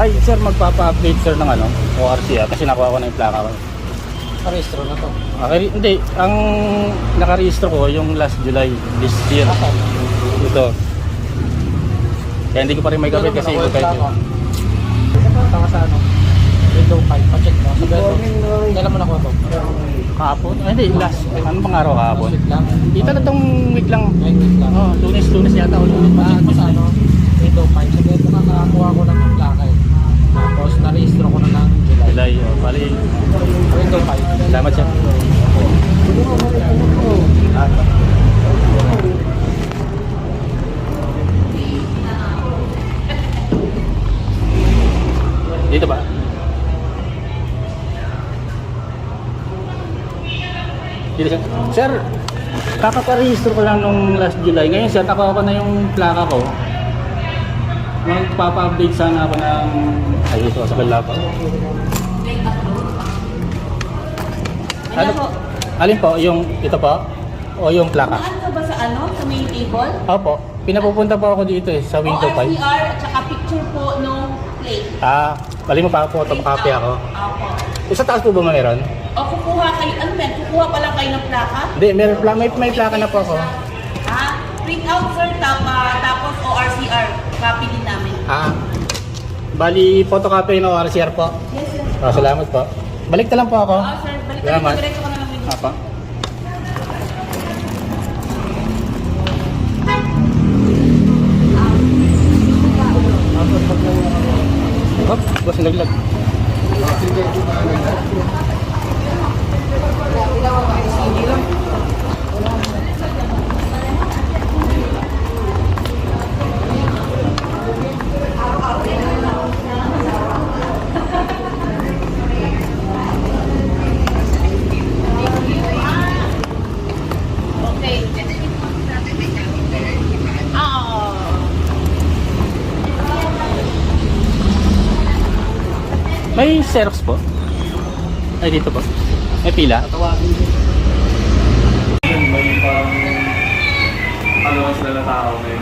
Ay, sir, magpapa-update sir ng ano, ORC ah, kasi nakuha ko na yung plaka ko. Parehistro na to. Okay, hindi, ang nakarehistro ko yung last July this year. Asan? Ito. Kaya hindi ko pa rin may gamit kasi iba kayo. Tama sa ano? Window 5. Pa-check mo. Kailan mo nakuha to? Kahapon? Ay, hindi, last. Ano pang araw kahapon? Dito na tong week lang. Ay, week lang. Oh, lunes, lunes yata o lunes. Pa-check mo sa ano? Window 5. Sa beto na nakakuha ko lang yung plaka eh. Tapos na-registro ko na ng July. July, oh, bali. Window 5. Salamat sir. Ah, Dito ba? Dito sir. Sir, kakaparehistro ko lang nung last July. Ngayon sir, nakuha ko na yung plaka ko. Magpapa-update sana ako ng... Ay, ito, sa bala pa. Ano po? Alin po? Yung ito po? O yung plaka? Ano ba sa ano? Sa main table? Opo. Pinapupunta po ako dito eh, sa window 5. ORCR at saka picture po nung plate. Ah, bali mo pa po, copy ako. Opo. Isa taas po ba meron? O kukuha kayo, ano men? Kukuha pa lang kayo ng plaka? Hindi, meron, pla- may, may plaka na po ako. Ha? Print out sir, tapa, tapos ORCR. Copy namin. Ah, bali photocopy ng RCR po. Yes sir. Ah, salamat po. Balik na lang po ako. Oo sir, balik Salamat. dito, diretso ka na lang. Apa. Hop, boss naglag. Okay. Oo. May Xerox po? Ay, dito po. May pila? may parang ano sila na tao may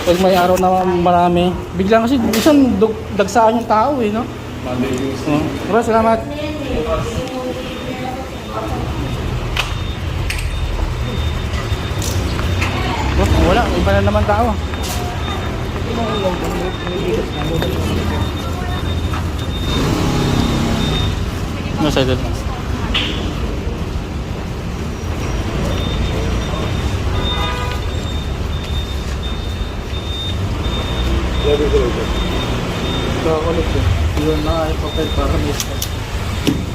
Pag may araw na marami, biglang kasi minsan dug- dagsaan yung tao eh, no? Monday, Tuesday. Uh, Bro, salamat. Oh, wala, iba na naman tao. No, sa doon. Kakakulit ko. Yun na ay papel para mister.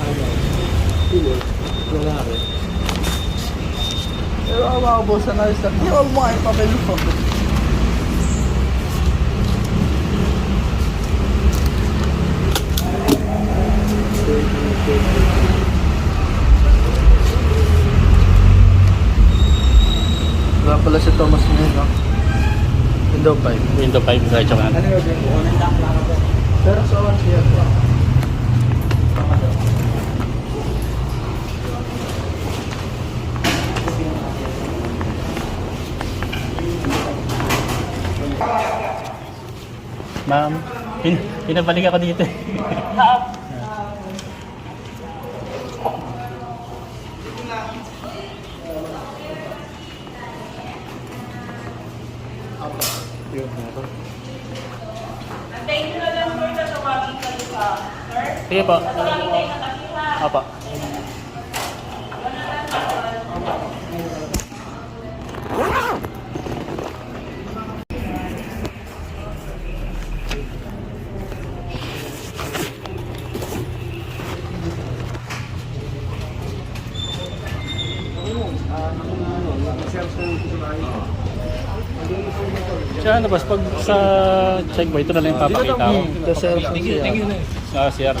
Ano? Pilo. Wala rin. Pero ang mga boss na nais na, di wag mo ay papel mo. Wala pala si Thomas ngayon, no? Window 5. Window 5, diretso ka na. Ano yung gagawin ko? Pero sa one siya. Ma'am, pin pinabalik ako dito. Sige po. Tatawagin Siya ano boss, pag sa check ba, ito na lang yung papakita ko. The cell phone siya. Sa CR.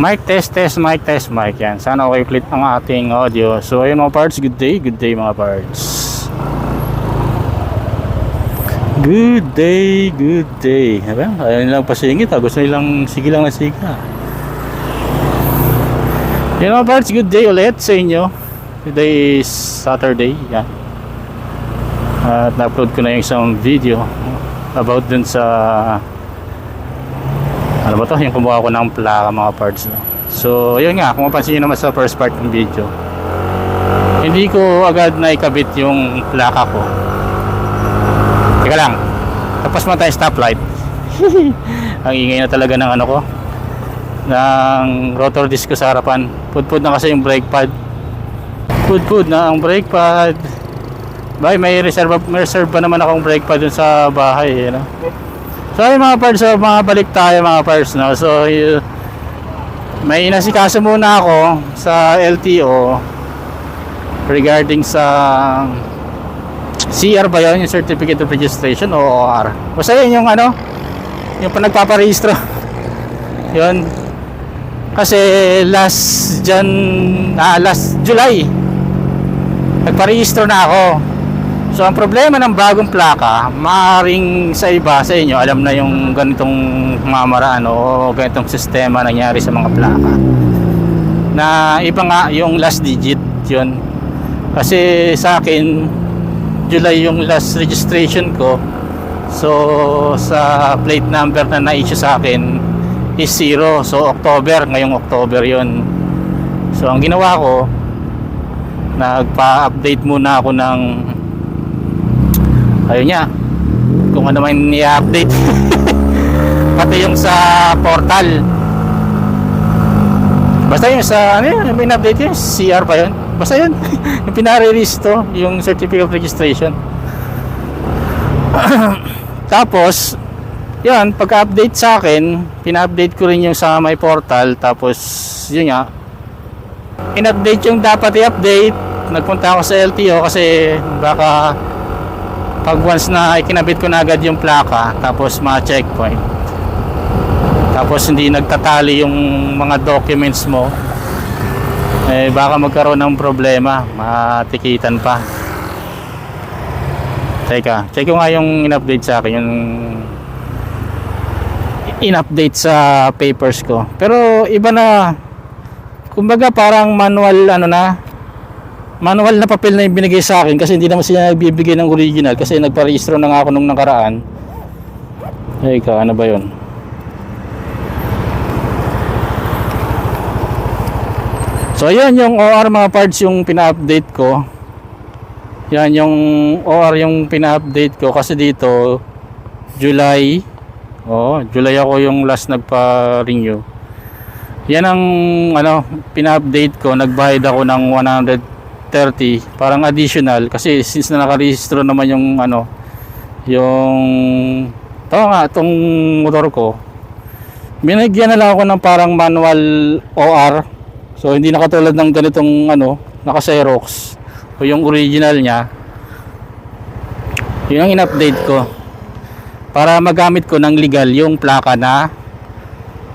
Mic test, test, mic test, mic yan. Sana okay ulit ang ating audio. So ayun mga parts, good day, good day mga parts. Good day, good day. Diba? Ayaw nilang pasingit ha. Gusto nilang sige lang na siga. You know, parts, good day ulit sa inyo. Today is Saturday, yan. At na-upload ko na yung isang video about dun sa ano ba to, yung kumuha ko ng plaka mga parts. No? So, yun nga, kung mapansin nyo naman sa first part ng video, hindi ko agad na ikabit yung plaka ko. Teka lang, tapos mo tayo stoplight. Ang ingay na talaga ng ano ko, ng rotor disc ko sa harapan. Pudpud na kasi yung brake pad. Pudpud na ang brake pad. Bay, may reserve, may reserve pa naman akong brake pad dun sa bahay. You know? So ayun mga parts, so, mga balik tayo mga parts. No? So y- may inasikaso muna ako sa LTO regarding sa CR ba yun, yung Certificate of Registration o OR? Basta yun yung ano, yung pa nagpaparehistro. yun. Kasi last Jan, ah, last July, nagparehistro na ako. So ang problema ng bagong plaka, maaring sa iba sa inyo alam na yung ganitong mamaraan o ganitong sistema nangyari sa mga plaka. Na iba nga yung last digit yun. Kasi sa akin July yung last registration ko. So sa plate number na na-issue sa akin is zero. So October, ngayong October yun. So ang ginawa ko, nagpa-update muna ako ng ayun niya kung ano man i-update pati yung sa portal basta yung sa ano yun yung update yun CR pa yun basta yun. Yung pinare-release to yung certificate of registration. Tapos yun pagka-update sa akin pina-update ko rin yung sa my portal. Tapos yun nga. In-update yung dapat i-update. Nagpunta ako sa LTO kasi baka pag once na ikinabit ko na agad yung plaka tapos ma-checkpoint tapos hindi nagtatali yung mga documents mo eh baka magkaroon ng problema. Matikitan pa. Teka check ko nga yung in-update sa akin yung in-update sa papers ko. Pero iba na kumbaga parang manual ano na manual na papel na yung binigay sa akin kasi hindi naman sila nagbibigay ng original kasi nagparehistro na nga ako nung nakaraan. Ay ka ano ba yun so ayan yung OR mga parts yung pina-update ko. Yan yung OR yung pina-update ko. Kasi dito July oh July ako yung last nagpa-renew. Yan ang ano pina-update ko. Nagbayad ako ng 130 parang additional. Kasi since na nakarehistro naman yung ano yung tama nga itong motor ko binigyan na lang ako ng parang manual OR so hindi na katulad ng ganitong ano naka Xerox o yung original niya yun ang in-update ko para magamit ko ng legal yung plaka na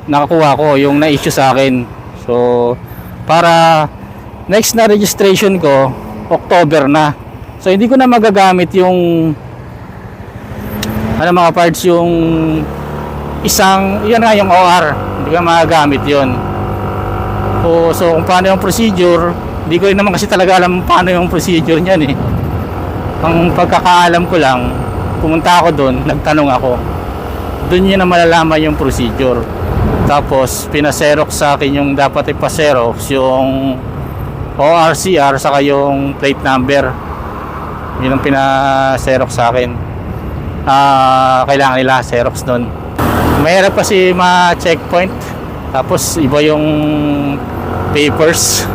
nakakuha ko yung na-issue sa akin. So, para next na registration ko, October na. So, hindi ko na magagamit yung ano mga parts yung isang, yan nga yung OR. Hindi ko na magagamit yun. So, so kung paano yung procedure, hindi ko rin naman kasi talaga alam paano yung procedure niyan eh. Ang pagkakaalam ko lang, pumunta ako doon, nagtanong ako. Doon yun na malalaman yung procedure. Tapos pinaserok sa akin yung dapat ipaserox yung ORCR saka yung plate number. Yun ang pinaserok sa akin. Ah, kailangan nila Xerox doon. Mahirap kasi ma-checkpoint. Tapos iba yung papers.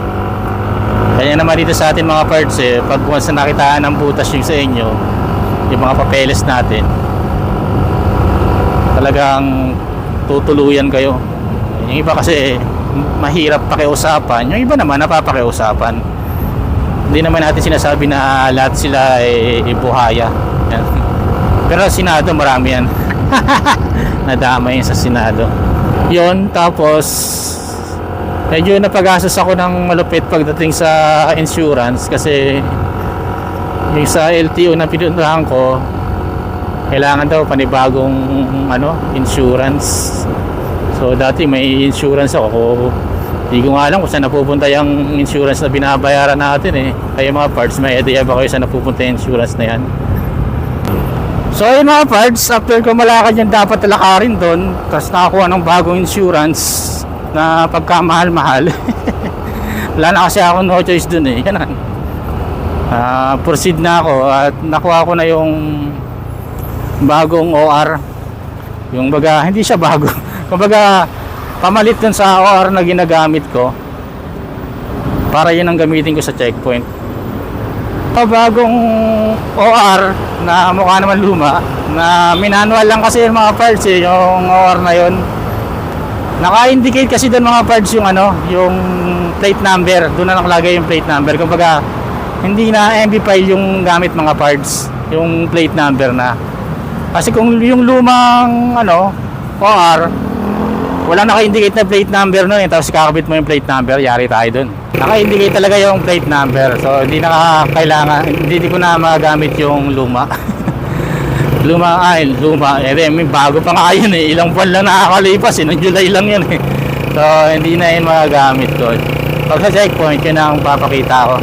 Kaya naman dito sa atin mga parts eh, pag once na nakitaan ng butas yung sa inyo, yung mga papeles natin, talagang tutuluyan kayo. Yung iba kasi mahirap pakiusapan, yung iba naman napapakiusapan. Hindi naman natin sinasabi na lahat sila ay buhaya. Yan. Pero Senado marami yan. Nadama yun sa Senado. Yon tapos medyo napagastos ako ng malupit pagdating sa insurance kasi yung sa LTO na pinuntahan ko kailangan daw panibagong ano insurance so dati may insurance ako Hindi ko nga alam kung saan napupunta yung insurance na binabayaran natin eh. Kaya mga parts, may idea ba kayo saan napupunta yung insurance na yan? So ayun mga parts, after ko malakad yan dapat talakarin doon, tapos nakakuha ng bagong insurance na pagkamahal-mahal. Wala na kasi ako no choice doon eh. Yan Ah, proceed na ako at nakuha ko na yung bagong OR. Yung baga, hindi siya bago. Kumbaga, pamalit dun sa OR na ginagamit ko para yun ang gamitin ko sa checkpoint. Ito bagong OR na mukha naman luma na minanual lang kasi yung mga parts eh, yung OR na yun. Naka-indicate kasi doon mga parts yung ano, yung plate number. Doon na nakalagay yung plate number. Kumbaga, hindi na MB file yung gamit mga parts, yung plate number na. Kasi kung yung lumang ano, OR, wala naka-indicate na plate number nun eh, tapos kakabit mo yung plate number, yari tayo dun. Naka-indicate talaga yung plate number, so hindi na kailangan, hindi, hindi ko na magamit yung luma. luma, ay, luma, eh, eh, may bago pa nga yun eh, ilang buwan lang nakakalipas eh, July lang yun eh. So, hindi na yun magagamit ko. Pag sa checkpoint, yun ang papakita ko.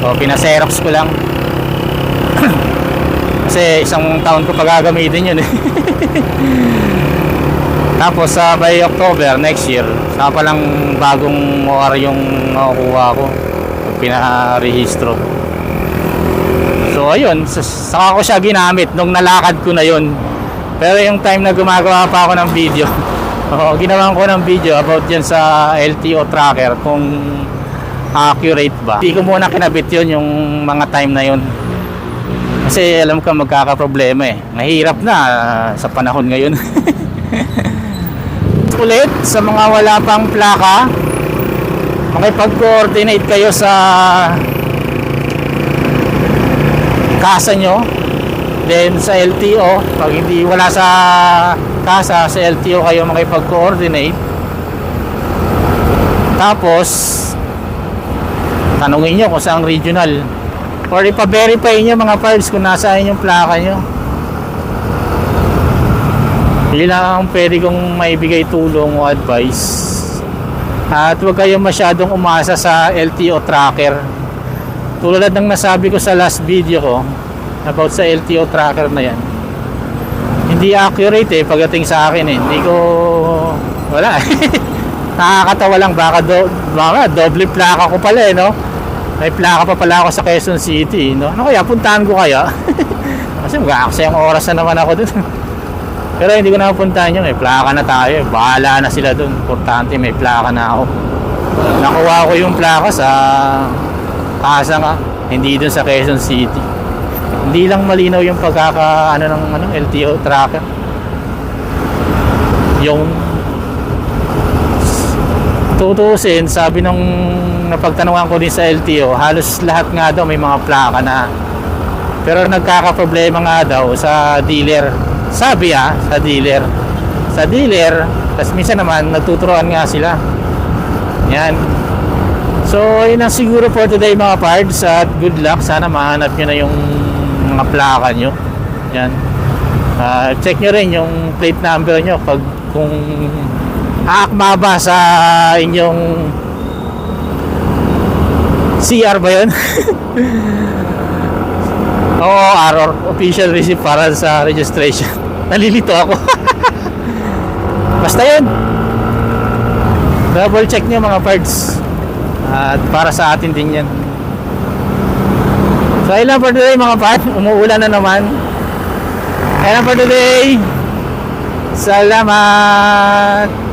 So, pinaserox ko lang. Kasi isang taon ko pa gagamitin yun eh. Tapos sa by October next year, saka palang bagong OR yung makukuha ko. Pinarehistro. So ayun, sa- saka ko siya ginamit nung nalakad ko na yun. Pero yung time na gumagawa pa ako ng video, oh, ginawa ko ng video about yan sa LTO tracker kung accurate ba. Hindi ko muna kinabit yun yung mga time na yun. Kasi alam ko magkakaproblema eh. Mahirap na ah, sa panahon ngayon. Ulit sa mga wala pang plaka, makipag-coordinate kayo sa kasa nyo. Then sa LTO, pag hindi wala sa kasa, sa LTO kayo makipag-coordinate. Tapos, tanungin nyo kung saan regional or ipa-verify nyo mga files kung nasaan yung plaka nyo yun lang ang pwede kong maibigay tulong o advice at huwag kayong masyadong umasa sa LTO tracker tulad ng nasabi ko sa last video ko about sa LTO tracker na yan hindi accurate eh pagdating sa akin eh. Hindi ko wala nakakatawa lang baka, do, baka doble plaka ko pala eh no? May plaka pa pala ako sa Quezon City no? Ano kaya puntahan ko kaya? Kasi mag-aaksayang oras na naman ako dun. Pero hindi ko na puntahan yun may plaka na tayo eh. bahala na sila dun. Importante may plaka na ako. Nakuha ko yung plaka sa kasa nga hindi dun sa Quezon City. Hindi lang malinaw yung pagkaka ano ng ano, LTO tracker. Yung tutusin sabi nung napagtanungan ko din sa LTO halos lahat nga daw may mga plaka na. Pero nagkakaproblema nga daw sa dealer. Sabi ah sa dealer. Sa dealer tapos minsan naman nagtuturoan nga sila. Yan so yun ang siguro for today mga parts at good luck sana mahanap nyo na yung mga plaka nyo yan Ah, check nyo rin yung plate number nyo pag kung aakma ba sa inyong CR ba yun? Oo, RR official receipt para sa registration. Nalilito ako. Basta yun. Double check nyo mga parts. At para sa atin din yan. So, ayun lang for today mga parts. Umuulan na naman. Ayun lang for today. Salamat.